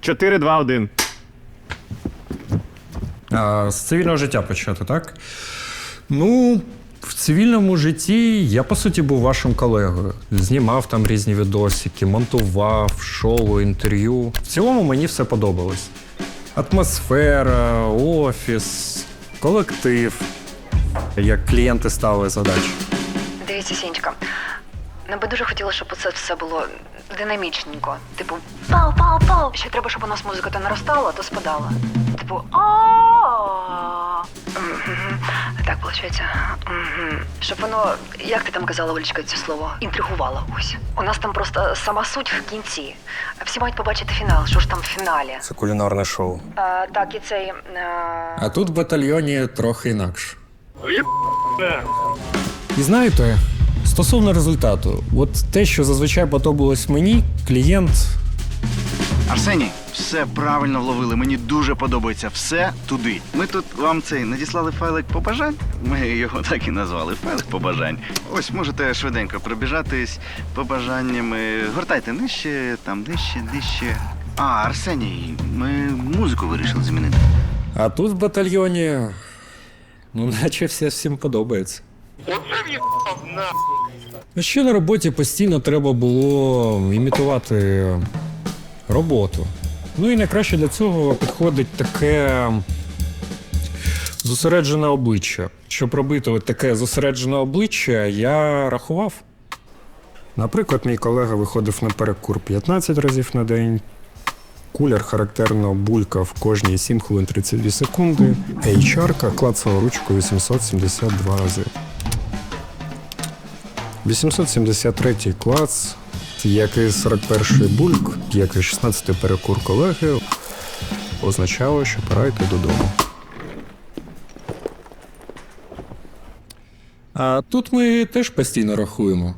4, 2, 1. А, з цивільного життя почати, так? Ну, в цивільному житті я, по суті, був вашим колегою. Знімав там різні відосики, монтував, шоу, інтерв'ю. В цілому мені все подобалось. Атмосфера, офіс, колектив, як клієнти ставили задачі. Дивіться, Сінечка, нам би дуже хотілося, щоб це все було динамічненько. Типу, пау, пау, пау. Ще треба, щоб у нас музика то наростала, то спадала. Типу, а Так, виходить. Щоб воно, як ти там казала, Олечка, це слово, інтригувало ось. У нас там просто сама суть в кінці. Всі мають побачити фінал, що ж там в фіналі. Це кулінарне шоу. А, так, і цей. А тут в батальйоні трохи інакше. І знаєте, стосовно результату, от те, що зазвичай подобалось мені, клієнт. Арсеній, все правильно вловили. Мені дуже подобається. Все туди. Ми тут вам цей надіслали файлик побажань. Ми його так і назвали. Файлик побажань. Ось можете швиденько пробіжатись побажаннями. Гортайте нижче, там нижче, нижче. А, Арсеній, ми музику вирішили змінити. А тут в батальйоні. Ну, наче все всім подобається. А Ще на роботі постійно треба було імітувати роботу. Ну і найкраще для цього підходить таке зосереджене обличчя. Щоб робити таке зосереджене обличчя, я рахував. Наприклад, мій колега виходив на перекур 15 разів на день. Кулер характерно булькав кожні 7 хвилин 32 секунди. HR клацала ручку 872 рази. 873 клац, як і 41 бульк, як і 16 перекур колеги, означало, що пора йти додому. А тут ми теж постійно рахуємо.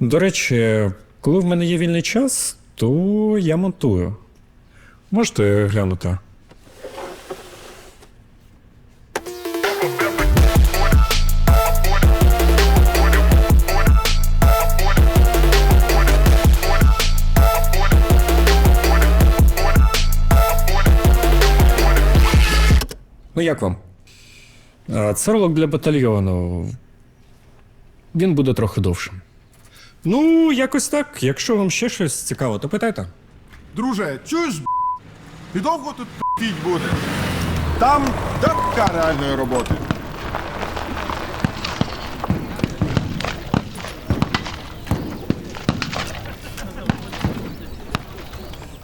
До речі, коли в мене є вільний час, то я монтую. Можете глянути? Ну, як вам? Це ролик для батальйону. Він буде трохи довшим. Ну, якось так. Якщо вам ще щось цікаво, то питайте. Друже, чуєш, б***? ти довго тут піть буде? Там така реальної роботи.